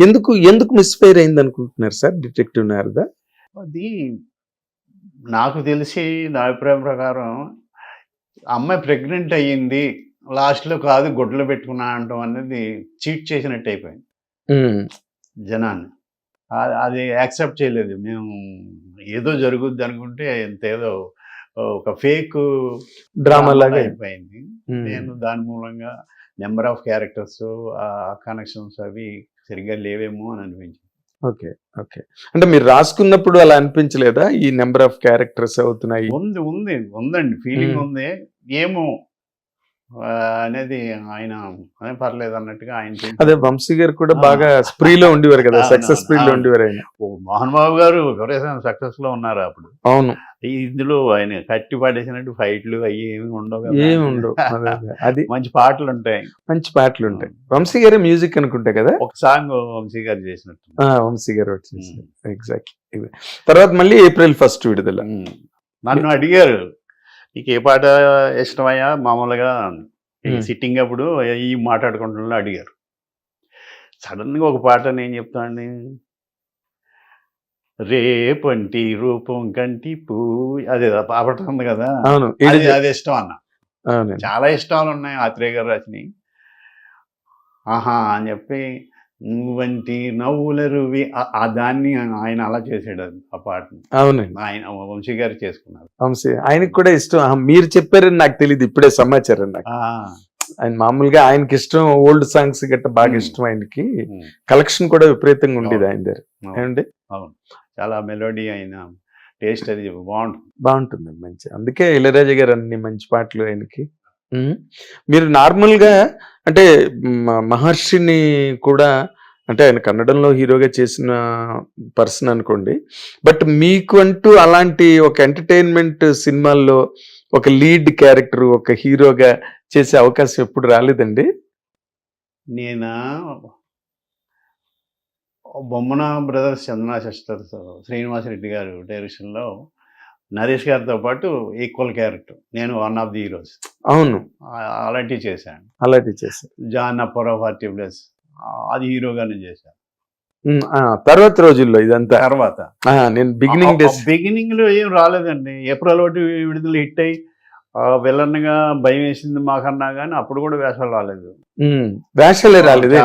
ఎందుకు ఎందుకు మిస్ఫైర్ అయింది అనుకుంటున్నారు సార్ డిటెక్టివ్ నారద? అది నాకు తెలిసి నా అభిప్రాయం ప్రకారం అమ్మాయి ప్రెగ్నెంట్ అయ్యింది లాస్ట్లో కాదు గుడ్లు పెట్టుకున్నా అంటాం అనేది చీట్ చేసినట్టు అయిపోయింది. జనాన్ని. అది యాక్సెప్ట్ చేయలేదు. మేము ఏదో జరుగుద్ది అనుకుంటే ఎంత ఏదో ఒక ఫేక్ డ్రామా లాగా అయిపోయింది. నేను దాని మూలంగా నెంబర్ ఆఫ్ క్యారెక్టర్స్ ఆ కనెక్షన్స్ అవి సరిగ్గా లేవేమో అని అనిపించింది. Okay okay. అంటే మీరు రాసుకున్నప్పుడు అలా అనిపించలేదా? ఈ నెంబర్ ఆఫ్ క్యారెక్టర్స్ అవుతున్నాయి? ఉంది ఉంది ఉందండి. ఫీలింగ్. ఉంది. ఏమో అనేది ఆయన అదే పర్లేదు అన్నట్టుగా ఆయన అదే వంశీ గారు కూడా. బాగా స్ప్రీలో ఉండేవారు కదా సక్సెస్ స్ప్రీలో. ఉండేవారు ఆయన. మోహన్ బాబు గారు విపరీతం సక్సెస్లో ఉన్నారు అప్పుడు? అవును. ఇందులో ఆయన కట్టి పడేసినట్టు ఫైట్లు అయ్యి ఏమి ఉండవు. ఏమి ఉండవు. అదే, మంచి పాటలు ఉంటాయి మంచి పాటలు ఉంటాయి వంశీ గారే మ్యూజిక్ అనుకుంటా కదా? ఒక సాంగ్ వంశీ గారు చేసినట్టు. వంశీ గారు వచ్చేసి ఎగ్జాక్ట్లీ తర్వాత మళ్ళీ ఏప్రిల్ ఫస్ట్ విడుదల. నన్ను అడిగారు నీకు ఏ పాట ఇష్టమయ్యా? మామూలుగా. సిట్టింగ్ అప్పుడు ఈ మాట్లాడుకుంటున్నా అడిగారు. సడన్గా ఒక పాట నేను చెప్తాను రేపంటి రూపం కంటి పూ అదే ఆ పాట ఉంది కదా. అవును అది ఇష్టం అన్న. చాలా ఇష్టాలు ఉన్నాయి ఆత్రేయ గారు రచని. ఆహా అని చెప్పి నువ్వంటి నవ్వుల రువి ఆ- దాన్ని ఆయన అలా చేసాడు అది, ఆ పాటని. అవునండి. ఆయన వంశీ గారు చేసుకున్నారు. వంశీ ఆయనకి కూడా ఇష్టం. మీరు చెప్పారని నాకు తెలియదు ఇప్పుడే సమాచారం నాకు. ఆయన మామూలుగా ఆయనకి ఇష్టం ఓల్డ్ సాంగ్స్ గట్ట బాగా. ఇష్టం ఆయనకి. కలెక్షన్ కూడా విపరీతంగా ఉండేది. ఆయన దగ్గర. ఏమండి? అవును. చాలా మెలోడీ అయిన టేస్ట్ అది బాగుంటుంది. బాగుంటుంది మంచి. అందుకే ఇళయరాజా గారు అన్ని మంచి పాటలు ఆయనకి. మీరు నార్మల్గా అంటే మహర్షిని కూడా అంటే ఆయన కన్నడంలో హీరోగా చేసిన పర్సన్ అనుకోండి. బట్ మీకు అంటూ అలాంటి ఒక ఎంటర్టైన్మెంట్ సినిమాల్లో ఒక లీడ్ క్యారెక్టర్ ఒక హీరోగా చేసే అవకాశం ఎప్పుడు రాలేదండి? నేను? బొమ్మన బ్రదర్స్ చందన సిస్టర్స్ శ్రీనివాసరెడ్డి గారు డైరెక్షన్లో నరేష్ గారితో పాటు ఈక్వల్ క్యారెక్టర్. నేను వన్ ఆఫ్ ది హీరోస్. అవును. అలాంటివి చేశాను. అలాంటి చేశారు. జాన్ అప్పర్ ఫార్టీ ప్లస్ అది హీరోగానే చేశాను తర్వాత రోజుల్లో ఇదంతా. తర్వాత? నేను బిగినింగ్ డేస్ బిగినింగ్లో ఏం రాలేదండి. ఏప్రిల్ ఒకటి విడుదల హిట్ అయ్యి విలన్గా భయం వేసింది మాకన్నా కానీ అప్పుడు కూడా వేషాలు రాలేదు. వేషాలే రాలేదే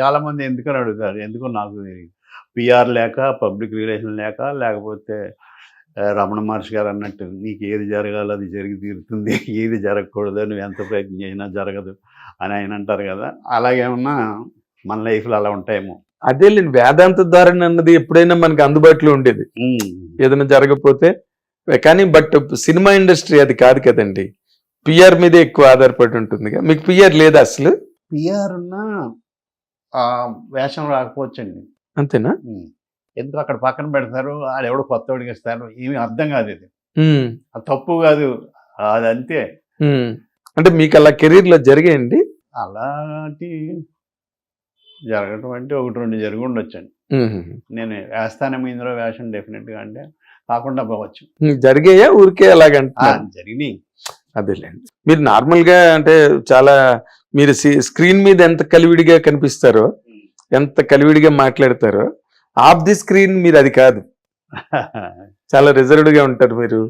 చాలా మంది ఎందుకని అడుగుతారు? ఎందుకో నాకు తెలియదు. పిఆర్ లేక పబ్లిక్ రిలేషన్ లేక లేకపోతే రమణ మహర్షి గారు అన్నట్టు నీకు ఏది జరగాలో అది జరిగి తీరుతుంది ఏది జరగకూడదు నువ్వు ఎంత ప్రయత్నం చేసినా జరగదు అని ఆయన అంటారు కదా. అలాగేమన్నా మన లైఫ్లో అలా ఉంటాయేమో. అదే లేని వేదాంత ధారణ అన్నది ఎప్పుడైనా మనకి అందుబాటులో ఉండేది. ఏదైనా జరగకపోతే కానీ బట్ సినిమా ఇండస్ట్రీ అది కాదు కదండి. పిఆర్ మీదే ఎక్కువ ఆధారపడి ఉంటుంది మీకు పిఆర్ లేదా అసలు? పిఆర్ ఉన్న ఆ, వేషం రాకపోవచ్చండి. అంతేనా. ఎందుకు అక్కడ పక్కన పెడతారు? ఆడు ఎవడో కొత్తవాడికి ఇస్తారు. ఏమి అర్థం కాదు ఇది. తప్పు కాదు. అది అంతే. అంటే మీకు అలా కెరీర్లో జరిగాయండి? అలాంటి జరగటం అంటే ఒకటి రెండు జరిగి ఉండొచ్చండి. నేను వేస్తానేమో ఇందులో వేషం డెఫినెట్గా అంటే కాకుండా పోవచ్చు. జరిగాయా? ఊరికే అలాగంటున్నారు జరిగినాయి. అదేలేండి. మీరు నార్మల్గా అంటే చాలా మీరు స్క్రీన్ మీద ఎంత కలివిడిగా కనిపిస్తారో ఎంత కలివిడిగా మాట్లాడతారో ఆఫ్ ది స్క్రీన్ మీరు అది కాదు. చాలా రిజర్వ్డ్గా ఉంటారు మీరు.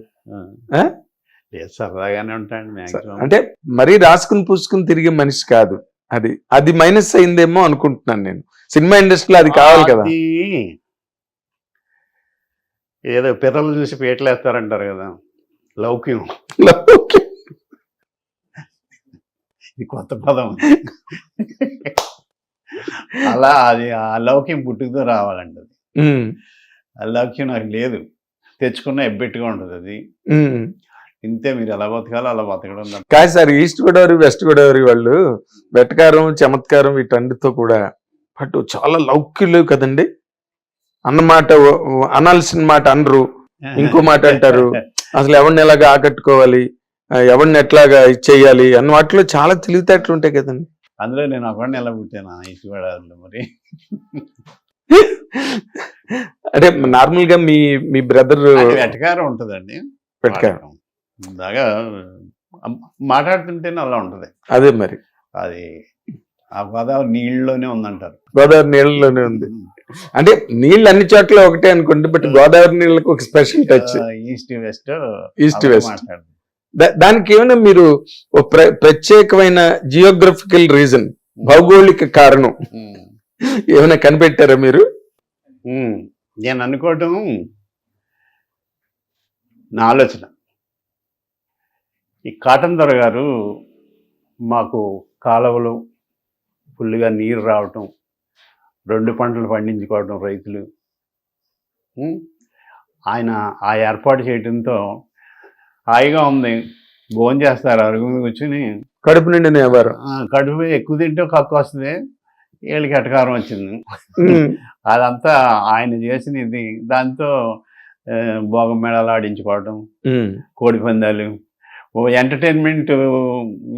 సరదాగానే ఉంటాయండి అంటే మరీ రాసుకుని పూసుకుని తిరిగే మనిషి కాదు. అది అది మైనస్ అయిందేమో అనుకుంటున్నాను నేను. సినిమా ఇండస్ట్రీలో అది కావాలి కదా. ఏదో పిల్లలు చూసి పీటలేస్తారంటారు కదా. లౌక్యం. ఇది కొత్త పదం. అలా అది ఆ లౌక్యం పుట్టుకతో రావాలండి అది. ఆ లౌక్యం నాకు లేదు. తెచ్చుకున్న ఎబ్బెట్టుగా ఉంటుంది అది. ఇంతే మీరు ఎలా బతకాలో అలా బతకడం. కాదు sir east Godavari west Godavari వాళ్ళు వెటకారం చమత్కారం వీటన్నిటితో కూడా బట్ చాలా లౌక్యులు కదండి. అన్నమాట అనాల్సిన మాట అనరు. ఇంకో మాట అంటారు. అసలు ఎవరిని ఎలాగా ఆకట్టుకోవాలి? ఎవరిని ఎట్లాగా ఇచ్చేయాలి? అన్న వాటిలో చాలా తెలివితేటలు ఉంటాయి కదండి. అందులో నేను ఒకడిని ఎలా పుట్టాను? ఇసువాడాలో మరి. అంటే నార్మల్గా మీ మీ బ్రదర్ వెటకారం ఉంటుందండి. వెటకారం. బాగా మాట్లాడుతుంటేనే అలా ఉంటుంది. అదే మరి. అది ఆ గోదావరి నీళ్ళలోనే ఉందంటారు. గోదావరి నీళ్ళలోనే ఉంది. అంటే నీళ్ళు అన్ని చోట్ల ఒకటే అనుకోండి బట్ గోదావరి నీళ్ళకి ఒక special touch. East west east west. దానికి ఏమైనా మీరు ప్రత్యేకమైన జియోగ్రఫికల్ రీజన్ భౌగోళిక కారణం ఏమైనా కనిపెట్టారా మీరు? నేను అనుకోవటం నా ఆలోచన. ఈ కాటన్ దొర గారు మాకు కాలువలు ఫుల్గా నీరు రావటం రెండు పంటలు పండించుకోవటం రైతులు? ఆయన ఆ ఏర్పాటు చేయడంతో హాయిగా ఉంది. భోజనం చేస్తారు అరుగు మీద కూర్చుని. కడుపు నిండిన ఎవరు కడుపు ఎక్కువ తింటే కక్కు వస్తుంది. వీళ్ళకి ఎటకారం వచ్చింది. అదంతా ఆయన చేసిన ఇది దాంతో భోగం మేళాలు ఆడించుకోవటం కోడి పందాలు ఎంటర్టైన్మెంట్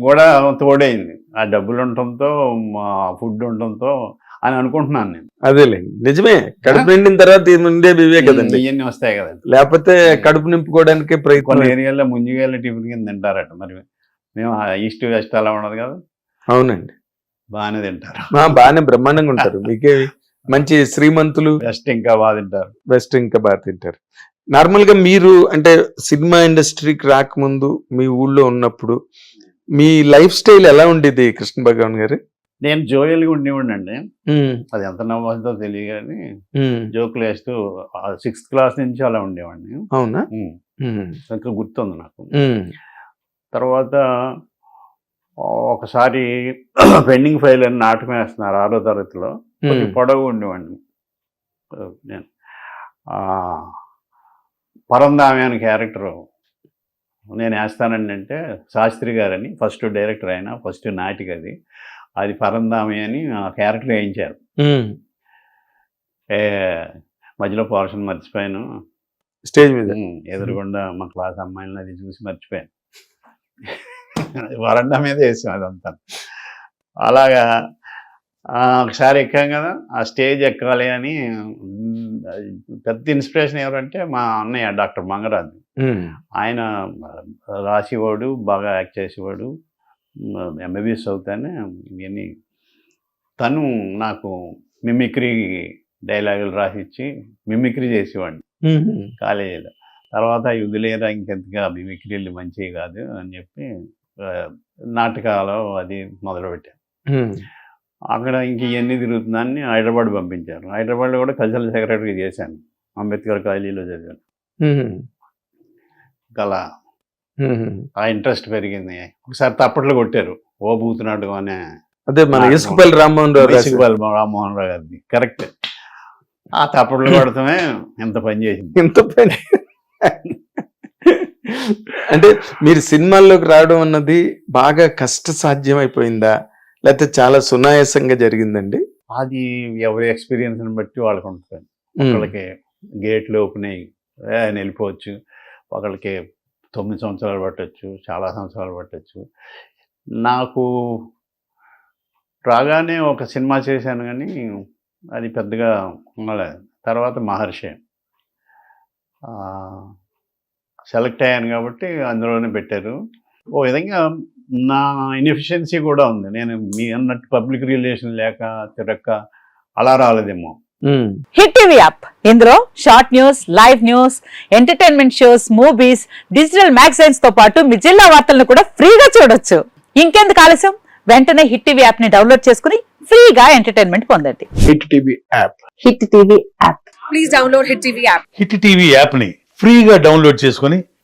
కూడా తోడైంది. ఆ డబ్బులు ఉండటంతో మా ఫుడ్ ఉండటంతో అని అనుకుంటున్నాను నేను. అదేలేండి నిజమే. కడుపు నిండిన తర్వాత ఇవే కదండి. ఇవన్నీ వస్తాయి కదండి. లేకపోతే కడుపు నింపుకోవడానికి ప్రయత్నం ఏరియాలో ముంజిగాయల టిఫిన్ కింద తింటారట. మరి మేము ఈస్ట్ వెస్ట్ అలా ఉండదు కదా? అవునండి. బాగానే తింటారు. బాగానే బ్రహ్మాండంగా ఉంటారు. మీకే మంచి శ్రీమంతులు? వెస్ట్ ఇంకా బాగా తింటారు. బెస్ట్ ఇంకా బాగా తింటారు. నార్మల్గా మీరు అంటే సినిమా ఇండస్ట్రీకి రాకముందు మీ ఊళ్ళో ఉన్నప్పుడు మీ లైఫ్ స్టైల్ ఎలా ఉండేది కృష్ణ భగవాన్ గారు? నేను జోయల్గా ఉండేవాడిని అండి ఉమ్, అది ఎంత నవ్వుతుందో తెలియదు కానీ జోకులు వేస్తూ సిక్స్త్ క్లాస్ నుంచి అలా ఉండేవాడిని. అవునా? ఇంకా గుర్తుంది నాకు. తర్వాత ఒకసారి పెండింగ్ ఫైల్ అని నాటకం వేస్తున్నారు ఆరో తరగతిలో. పొడవు ఉండేవాడిని. నేను. పరందామి అనే క్యారెక్టర్ నేను వేస్తానండి అంటే శాస్త్రి గారని ఫస్ట్ డైరెక్టర్ ఆయన ఫస్ట్ నాటిక అది. అది పరందామి అని ఆ క్యారెక్టర్ వేయించారు. మధ్యలో పోర్షన్ మర్చిపోయాను. స్టేజ్ మీద? ఉమ్, ఎదురుగుండా మా క్లాస్ అమ్మాయిలను అది చూసి మర్చిపోయాను. వరండా మీద వేసాం అదంతా. అలాగా ఒకసారి ఎక్కాం కదా ఆ స్టేజ్ ఎక్కాలి అని పెద్ద ఇన్స్పిరేషన్ ఎవరంటే మా అన్నయ్య డాక్టర్ మంగరాజు ఆయన రాసేవాడు బాగా యాక్ట్ చేసేవాడు ఎంబీబీఎస్ అవుతానే ఇవన్నీ. తను నాకు మిమిక్రీ డైలాగులు రాసిచ్చి మిమిక్రీ చేసేవాడిని కాలేజీలో. తర్వాత యుద్ధలేరా ఇంకెంతగా మిమిక్రీలు మంచివి కాదు అని చెప్పి నాటకాలు అది మొదలుపెట్టాను. అక్కడ ఇంక ఇవన్నీ తిరుగుతుందని హైదరాబాద్ పంపించారు. హైదరాబాద్లో కూడా కల్చరల్ సెక్రటరీ చేశాను. అంబేద్కర్ కాలేజీలో చదివాను ఉమ్. ఆ ఇంట్రెస్ట్ పెరిగింది. ఒకసారి తప్పట్లు కొట్టారు. ఓ బూతున్నాడు అనే అదే మన ఇసుకపల్లి రామ్మోహన్ రావు. మైసికల్ రామ్మోహన్ రావు గారిది. కరెక్ట్. ఆ తప్పట్లు కొడతామే ఎంత పని చేసింది. ఇంత పని. అంటే మీరు సినిమాల్లోకి రావడం అన్నది బాగా కష్ట సాధ్యం అయిపోయిందా లేకపోతే చాలా సునాయాసంగా జరిగిందండి? అది ఎవరి ఎక్స్పీరియన్స్ని బట్టి వాళ్ళకు ఉంటుంది ఒకళ్ళకి గేట్లు ఓపెన్ అయ్యి ఆయన వెళ్ళిపోవచ్చు. ఒకళ్ళకి తొమ్మిది సంవత్సరాలు పట్టొచ్చు చాలా సంవత్సరాలు పట్టొచ్చు. నాకు రాగానే ఒక సినిమా చేశాను కానీ అది పెద్దగా ఉండలేదు తర్వాత మహర్షి. సెలెక్ట్ అయ్యాను కాబట్టి అందులోనే పెట్టారు. ఓ విధంగా నా ఇన్ఎఫిషియన్సీ కూడా ఉంది. నేను మీ అన్నట్టు పబ్లిక్ రిలేషన్ లేక తిరక్క అలా రాలేదేమో. హిట్ టీవీ యాప్ ఇందులో short news live news entertainment shows movies digital మ్యాగజైన్స్తో పాటు మీ జిల్లా వార్తలను కూడా ఫ్రీగా చూడొచ్చు. ఇంకెందుకు ఆలస్యం? వెంటనే హిట్ టీవీ యాప్ని డౌన్లోడ్ చేసుకుని ఫ్రీగా ఎంటర్టైన్మెంట్ పొందండి. Hit TV app hit TV app please download Hit TV app. Hit TV యాప్ని ఫ్రీగా డౌన్లోడ్ చేసుకొని